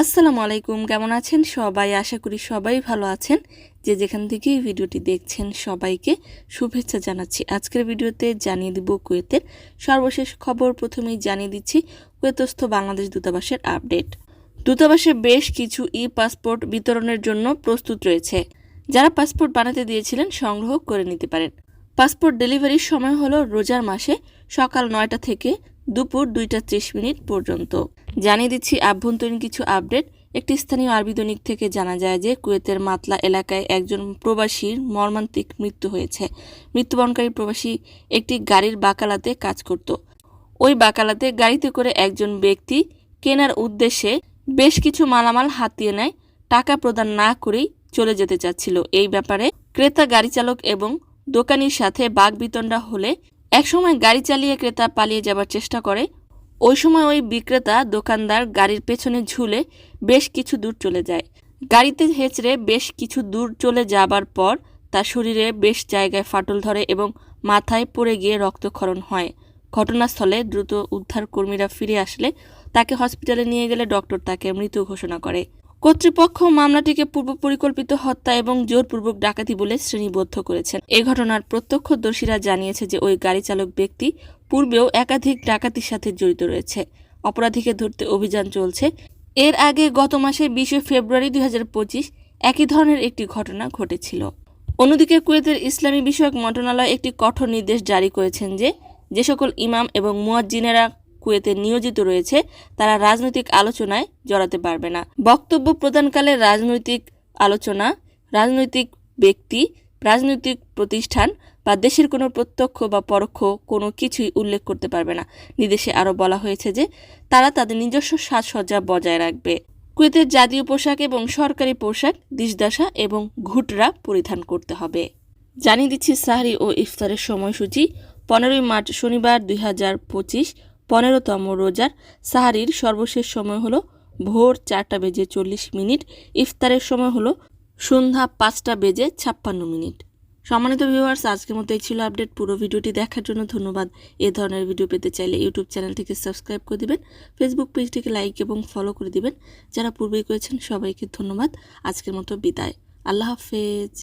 আসসালামু আলাইকুম, কেমন আছেন সবাই? আশা করি সবাই ভালো আছেন। যে যেখান থেকে এই ভিডিওটি দেখছেন সবাইকে শুভেচ্ছা জানাচ্ছি। আজকের ভিডিওতে জানিয়ে দিব কুয়েতের সর্বশেষ খবর। প্রথমেই জানিয়ে দিচ্ছি, কুয়েতস্থ বাংলাদেশ দূতাবাসের আপডেট। দূতাবাসে বেশ কিছু ই পাসপোর্ট বিতরণের জন্য প্রস্তুত রয়েছে। যারা পাসপোর্ট বানাতে দিয়েছিলেন, সংগ্রহ করে নিতে পারেন। পাসপোর্ট ডেলিভারির সময় হলো রোজার মাসে সকাল নয়টা থেকে দুপুর দুইটা ত্রিশ মিনিট পর্যন্ত। জানিয়ে দিচ্ছি, আভ্যন্তরীণ কিছু আপডেট। একটি স্থানীয় আরবি দৈনিক থেকে জানা যায় যে, কুয়েতের মাতলা এলাকায় একজন প্রবাসীর মর্মান্তিক মৃত্যু হয়েছে। মৃত্যুবরণকারী প্রবাসী একটি গাড়ির বাকালাতে কাজ করত। ওই বাকালাতে গাড়িতে করে একজন ব্যক্তি কেনার উদ্দেশ্যে বেশ কিছু মালামাল হাতিয়ে নেয়, টাকা প্রদান না করেই চলে যেতে চাচ্ছিল। এই ব্যাপারে ক্রেতা, গাড়ি চালক এবং দোকানির সাথে বাঘ বিতণ্ডা হলে একসময় গাড়ি চালিয়ে ক্রেতা পালিয়ে যাবার চেষ্টা করে। ওই সময় ওই বিক্রেতা, দোকানদার গাড়ির পেছনে ঝুলে বেশ কিছু দূর চলে যায়। গাড়িতে হেঁচড়ে বেশ কিছু দূর চলে যাবার পর তার শরীরে বেশ জায়গায় ফাটল ধরে এবং মাথায় পড়ে গিয়ে রক্তক্ষরণ হয়। ঘটনাস্থলে দ্রুত উদ্ধার কর্মীরা ফিরে আসলে তাকে হসপিটালে নিয়ে গেলে ডক্টর তাকে মৃত ঘোষণা করে। কর্তৃপক্ষ মামলাটিকে পূর্ব পরিকল্পিত হত্যা এবং জোরপূর্বক ডাকাতি বলে শ্রেণীবদ্ধ করেছেন। এ ঘটনার প্রত্যক্ষদর্শীরা জানিয়েছে যে ওই গাড়ি চালক ব্যক্তি পূর্বেও একাধিক ডাকাতির সাথে জড়িত রয়েছে। অপরাধীকে ধরতে অভিযান চলছে। এর আগে গত মাসে বিশে ফেব্রুয়ারি দুই হাজার পঁচিশ একই ধরনের একটি ঘটনা ঘটেছিল। অন্যদিকে কুয়েতের ইসলামী বিষয়ক মন্ত্রণালয় একটি কঠোর নির্দেশ জারি করেছেন যে যে সকল ইমাম এবং মুয়াজ্জিনেরা কুয়েতে নিয়োজিত রয়েছে, তারা রাজনৈতিক আলোচনায় জড়াতে পারবে না। বক্তব্য প্রদানকালে রাজনৈতিক আলোচনা, রাজনৈতিক ব্যক্তি, রাজনৈতিক প্রতিষ্ঠান বা দেশের কোনো প্রত্যক্ষ বা পরোক্ষ কোনো কিছুই উল্লেখ করতে পারবে না। নির্দেশে আরও বলা হয়েছে যে, তারা তাদের নিজস্ব সাজসজ্জা বজায় রাখবে। কুয়েতের জাতীয় পোশাক এবং সরকারি পোশাক দিশদাসা এবং ঘুটরা পরিধান করতে হবে। জানিয়ে দিচ্ছি সাহারি ও ইফতারের সময়সূচি। পনেরোই মার্চ শনিবার দুই হাজার পঁচিশ পনেরোতম রোজার সাহারির সর্বশেষ সময় হলো ভোর চারটা বেজে চল্লিশ মিনিট, ইফতারের সময় হলো সন্ধ্যা পাঁচটা বেজে ছাপ্পান্ন মিনিট। সম্মানিত ভিউয়ার্স আজকের মতো এই ছিল আপডেট পুরো ভিডিওটি দেখার জন্য ধন্যবাদ। এ ধরনের ভিডিও পেতে চাইলে ইউটিউব চ্যানেলটিকে সাবস্ক্রাইব করে দিবেন ফেসবুক পেজটিকে লাইক এবং ফলো করে দিবেন। যারা পূর্বেই করেছেন, সবাইকে ধন্যবাদ। আজকের মতো বিদায়। আল্লাহ হাফেজ।